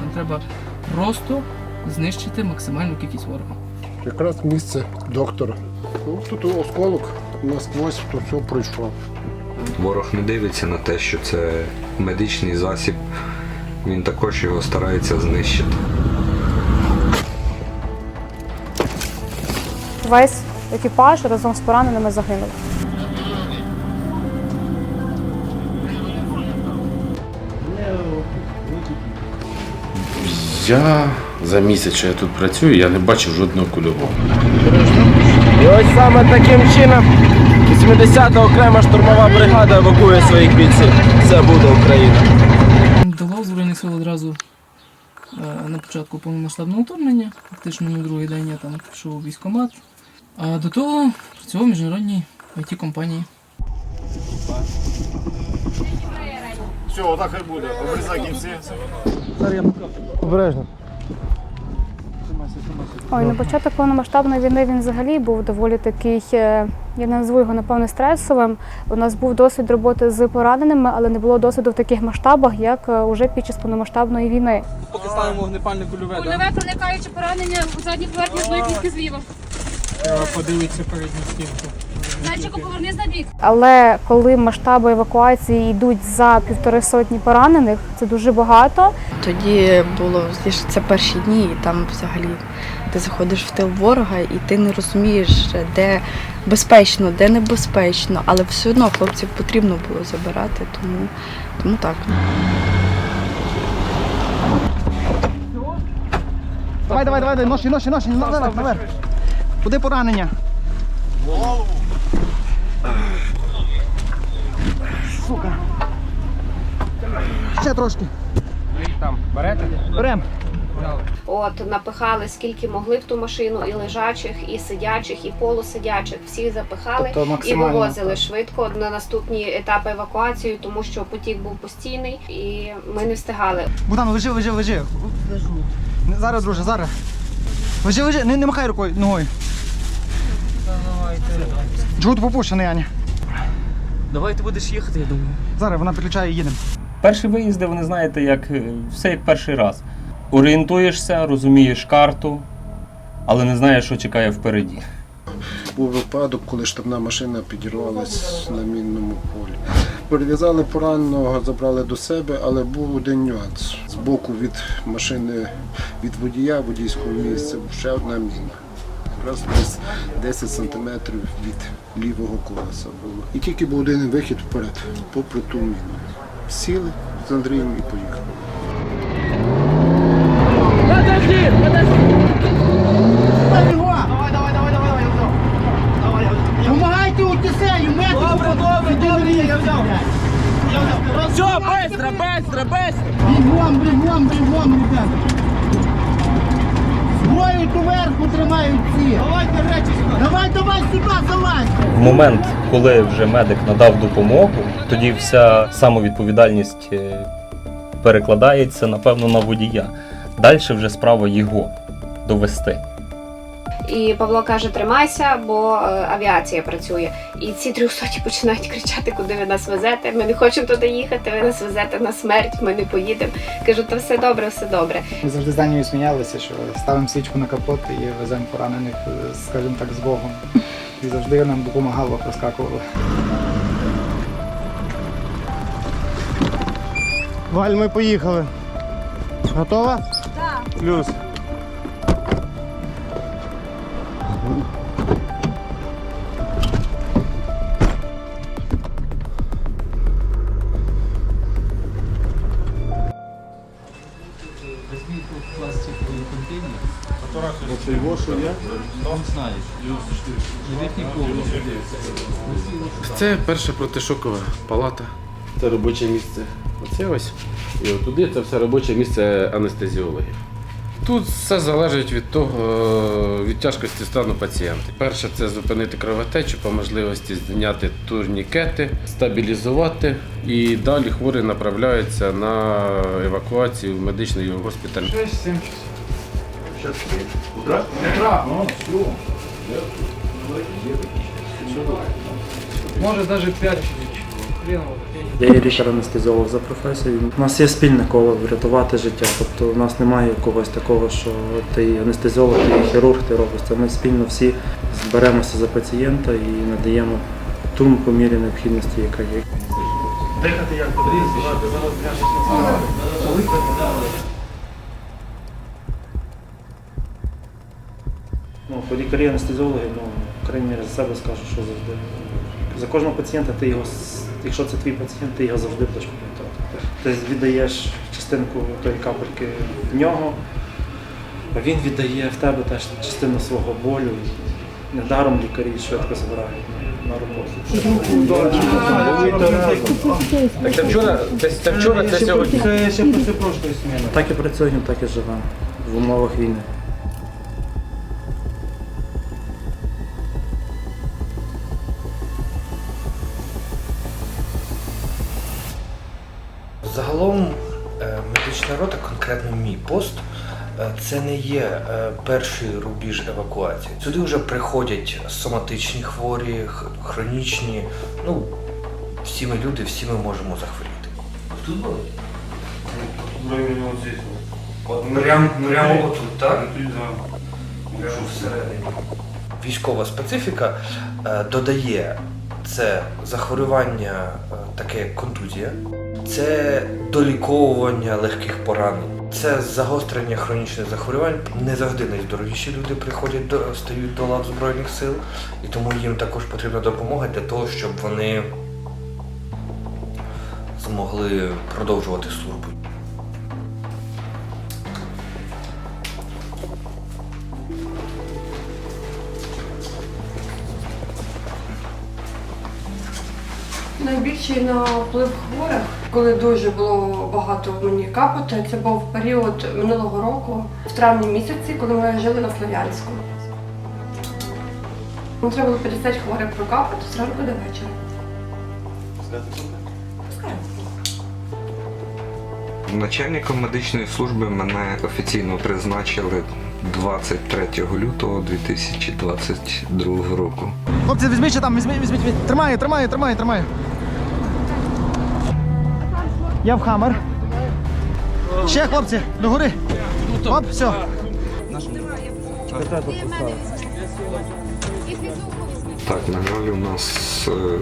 Нам треба просто знищити максимальну кількість ворога. Якраз місце доктора. Ну, тут осколок насквозь то все пройшло. Ворог не дивиться на те, що це медичний засіб. Він також його старається знищити. Весь екіпаж разом з пораненими загинув. Я за місяць, що я тут працюю, я не бачив жодного кульового. І ось саме таким чином 80-та окрема штурмова бригада евакує своїх бійців. Це буде Україна. Дало Збройних сил одразу е, на початку повномасштабного вторгнення, фактично на другий день я там пішов у військкомат. А до того працював в міжнародній it компанії. Все, отак і буде. Обрізай кінці. Обережно. Ой, на початок повномасштабної війни він взагалі був доволі такий, е, я не назву його напевно стресовим. У нас був досвід роботи з пораненими, але не було досвіду в таких масштабах, як е, уже під час повномасштабної війни. Поки ставимо вогнепальне кульове, Кульове проникаюче поранення у задній поверхні одної кістки зліва. Подивитися передню стінку. Зайчику повернись на бік. Але коли масштаби евакуації йдуть за півтори сотні поранених, це дуже багато. Тоді було це перші дні, і там взагалі ти заходиш в тил ворога, і ти не розумієш, де безпечно, де небезпечно, але все одно хлопців потрібно було забирати, тому, тому так. Давай, давай, давай, ноші, ноші, ноші, наверх, наверх. Куди поранення? Сука. Ще трошки. Там берете? Берем. От напихали скільки могли в ту машину, і лежачих, і сидячих, і полусидячих. Всіх запихали Тобто і вивозили швидко на наступні етапи евакуації, тому що потік був постійний, і ми не встигали. Богдан, лежи, лежи, лежи. Не, Зараз, друже, зараз. Лежи, лежи, не, не махай рукою, ногою. Джгут попущений, Аня. Давай ти будеш їхати, я думаю. Зараз вона підключає і їдемо. Перші виїзди, вони знаєте, як е, все як перший раз. Орієнтуєшся, розумієш карту, але не знаєш, що чекає впереді. Був випадок, коли штабна машина підірвалась на мінному полі. Перев'язали пораненого, забрали до себе, але був один нюанс. Збоку від машини, від водія, водійського місця, ще одна міна. Якраз десь 10 сантиметрів від лівого колеса було. І тільки був один вихід вперед, попри ту міну Сіли з Андрієм і поїхали. Давай, давай, давай, давай, давай. Помагайте у кисеню, метр. Добре, добре, добре, я взяв. Все, быстро, быстро, быстро! Бігом, бігом, бігом, ребята. Зброю ту верху тримають ці. Давайте речі сюди. Давай, давай сюди, залазь. В момент, коли вже медик надав допомогу, тоді вся самовідповідальність е, перекладається, напевно, на водія. Далі вже справа його довести. І Павло каже: тримайся, бо е, авіація працює. І ці трьохсоті починають кричати, куди ви нас везете. Ми не хочемо туди їхати, ви нас везете на смерть, ми не поїдемо. Кажу, та все добре, все добре. Ми завжди з Данією сміялися, що ставимо свічку на капот і веземо поранених, е, скажімо так, з Богом. І завжди нам допомагало, проскакувало. Валь, ми поїхали. Готова? Так. Плюс. Це перша протишокова палата. Це робоче місце. Оце ось. І отуди це все робоче місце анестезіологів. Тут все залежить від того, від тяжкості стану пацієнта. Перше це зупинити кровотечу, по можливості зняти турнікети, стабілізувати. І далі хворий направляється на евакуацію в медичний госпіталь. 6-7 часов. Утра? Утра, ну, все. Може навіть 5 часов. Я є лікар-анестезіолог за професією. У нас є спільне коло врятувати життя. Тобто у нас немає когось такого, що ти анестезіолог, ти хірург, ти робиш. Це ми спільно всі зберемося за пацієнта і надаємо ту по мірі необхідності, яка є. Дихати як Ну, по лікарі анестезіологи, ну, крайній за себе скажу, що завжди. За кожного пацієнта ти його, якщо це твій пацієнт, ти його завжди будеш пам'ятати. Ти віддаєш частинку тої капельки в нього, а він віддає в тебе теж частину свого болю. Недаром лікарі швидко збирають на роботу. Так це вчора, це, це вчора, це сьогодні. Це ще після прошлої зміни. Так і працюємо, так і живемо в умовах війни. Загалом е, медична рота, конкретно мій пост, е, це не є е, перший рубіж евакуації. Сюди вже приходять соматичні хворі, хронічні. Ну, всі ми люди, всі ми можемо захворіти. Тут були? Прямо, прямо отут, так? Прямо всередині. Військова специфіка додає це захворювання, е, таке як контузія, це доліковування легких поранень, це загострення хронічних захворювань. Не завжди найздоровіші люди приходять до стають до лав Збройних сил, і тому їм також потрібна допомога для того, щоб вони змогли продовжувати службу. Найбільший наплив хворих, коли дуже було багато мені капоти, це був період минулого року, в травні місяці, коли ми жили на Слов'янську. Нам треба було 50 хворих прокапати зранку до вечора. Начальником медичної служби мене офіційно призначили 23 лютого 2022 року. Хлопці, візьміть ще там, візьміть, візьміть, візьміть. Тримаю, тримаю, тримаю, тримаю. Я в хамер. Ще, хлопці, догори. Оп, все. Так, на жаль, у нас е,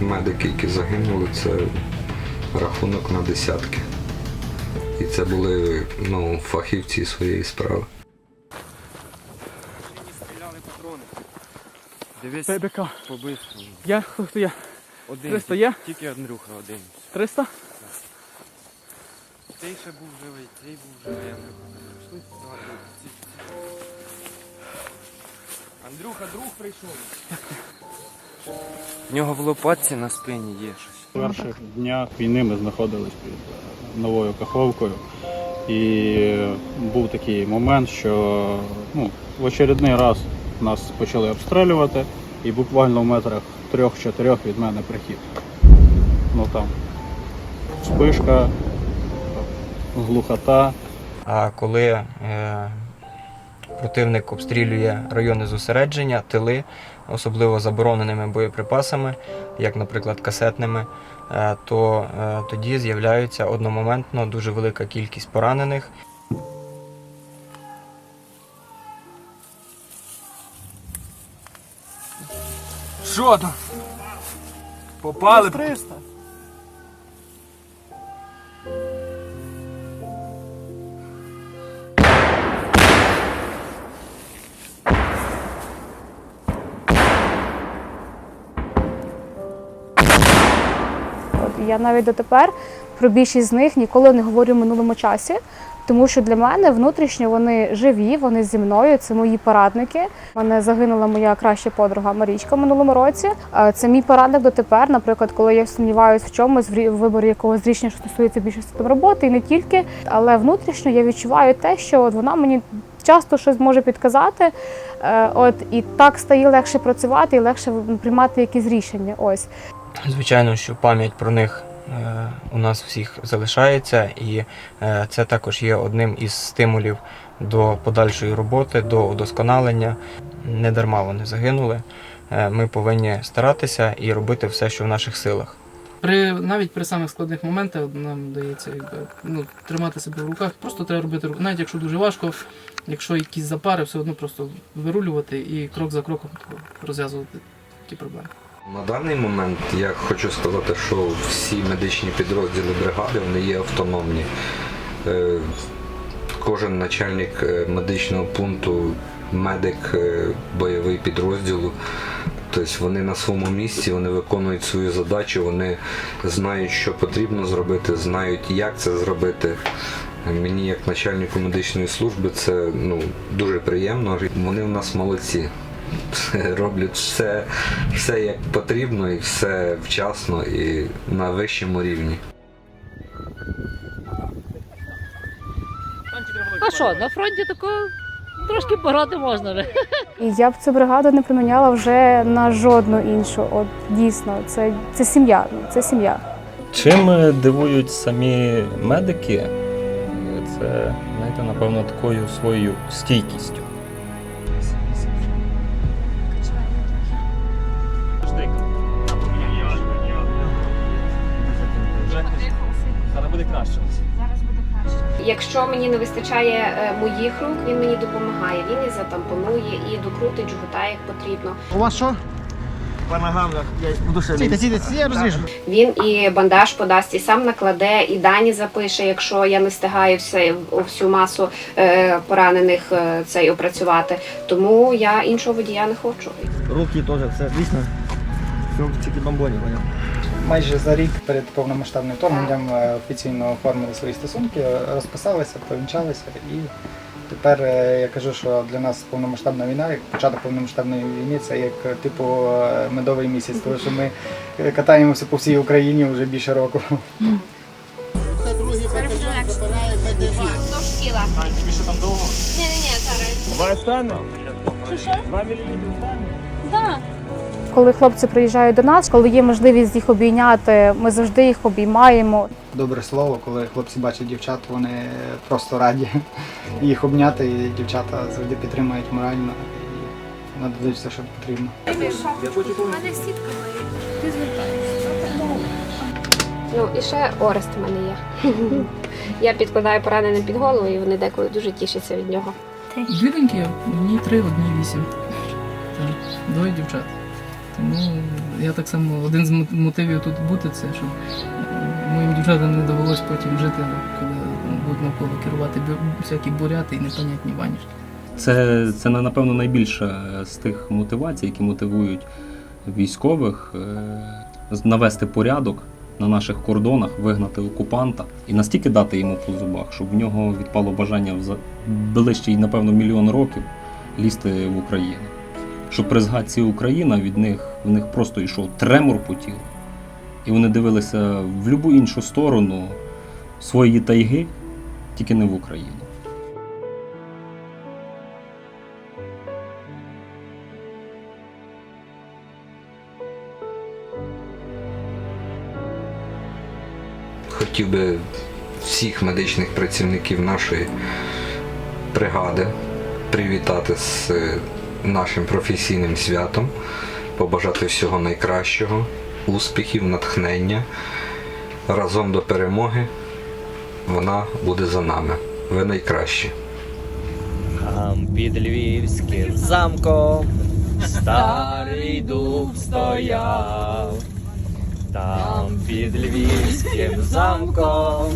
медики, які загинули, це рахунок на десятки. І це були ну, фахівці своєї справи. Дивись, ПБК. побив. Я? Хто я? Один. 300 є? Тільки Андрюха один. 300? Цей ще був живий, цей був живий, Андрюха. Андрюха, друг прийшов. В нього в лопатці на спині є щось. В перших днях війни ми знаходились під новою Каховкою. І був такий момент, що ну, в очередний раз нас почали обстрілювати, і буквально в метрах трьох-чотирьох від мене прихід. Ну там спишка, глухота. А коли е, противник обстрілює райони зосередження, тили, особливо забороненими боєприпасами, як, наприклад, касетними, е, то е, тоді з'являється одномоментно дуже велика кількість поранених. Що там? Попали? 300. Я навіть дотепер про більшість з них ніколи не говорю в минулому часі, тому що для мене внутрішньо вони живі, вони зі мною, це мої порадники. У мене загинула моя краща подруга Марічка в минулому році. Е, Це мій порадник дотепер. Наприклад, коли я сумніваюся в чомусь в виборі якогось рішення, що стосується більшості роботи, і не тільки, але внутрішньо я відчуваю те, що от вона мені часто щось може підказати. Е, От і так стає легше працювати і легше приймати якісь рішення. Ось. Звичайно, що пам'ять про них е, у нас всіх залишається, і е, це також є одним із стимулів до подальшої роботи, до удосконалення. Не дарма вони загинули. Е, Ми повинні старатися і робити все, що в наших силах. При, навіть при самих складних моментах нам дається ну, тримати себе в руках. Просто треба робити, ру- навіть якщо дуже важко, якщо якісь запари, все одно просто вирулювати і крок за кроком розв'язувати ті проблеми. На даний момент я хочу сказати, що всі медичні підрозділи бригади вони є автономні. Е, Кожен начальник е, медичного пункту, медик е, бойовий підрозділу. Тобто вони на своєму місці, вони виконують свою задачу, вони знають, що потрібно зробити, знають, як це зробити. Мені, як начальнику медичної служби, це ну, дуже приємно. Вони в нас молодці. Роблять все, все як потрібно і все вчасно і на вищому рівні. А що, на фронті такого трошки пограти можна. вже. І я б цю бригаду не приміняла вже на жодну іншу. От дійсно, це, це сім'я. Це сім'я. Чим е, дивують самі медики, це, знаєте, напевно, такою своєю стійкістю. Якщо мені не вистачає е, моїх рук, він мені допомагає. Він і затампонує, і докрутить жгута, як потрібно. У вас що? По ногам я я розвіжу. Він і бандаж подасть, і сам накладе, і дані запише, якщо я не встигаю все всю масу е, поранених е, цей опрацювати. Тому я іншого водія не хочу. Руки теж, все, звісно. Все, тільки бомбоні. Майже за рік перед повномасштабним вторгненням е, офіційно оформили свої стосунки, розписалися, повінчалися і тепер е, я кажу, що для нас повномасштабна війна, як початок повномасштабної війни, це як е, типу медовий місяць, тому що ми катаємося по всій Україні вже більше року. Більше там довго? Ні, ні, ні, зараз. Два стане? Два мілілітри стане? Коли хлопці приїжджають до нас, коли є можливість їх обійняти, ми завжди їх обіймаємо. Добре слово, коли хлопці бачать дівчат, вони просто раді їх обняти, і дівчата завжди підтримують морально і нададуть все, що потрібно. Ну і ще Орест в мене є. Я підкладаю пораненим під голову, і вони деколи дуже тішаться від нього. Дві доньки, одній три, одній вісім. Двоє дівчат. Тому я так само один з мотивів тут бути це, щоб моїм дівчатам не довелось потім жити, коли будуть навколо керувати всякі буряти і непонятні ванішки. Це, це напевно найбільша з тих мотивацій, які мотивують військових е, навести порядок на наших кордонах, вигнати окупанта і настільки дати йому по зубах, щоб в нього відпало бажання в за ближчий, напевно, мільйон років лізти в Україну. Щоб при згадці Україна від них в них просто йшов тремор по тілу. І вони дивилися в будь-яку іншу сторону своєї тайги, тільки не в Україну. Хотів би всіх медичних працівників нашої бригади привітати з нашим професійним святом, побажати всього найкращого, успіхів, натхнення. Разом до перемоги вона буде за нами. Ви найкращі. Там під львівським замком старий дуб стояв, там під львівським замком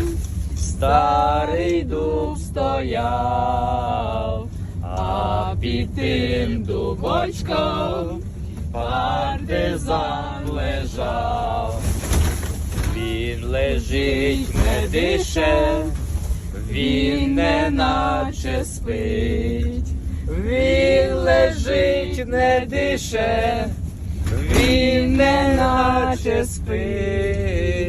старий дуб стояв, під тим дубочком партизан лежав. Він лежить, не дише, він не наче спить, він лежить, не дише, він не наче спить.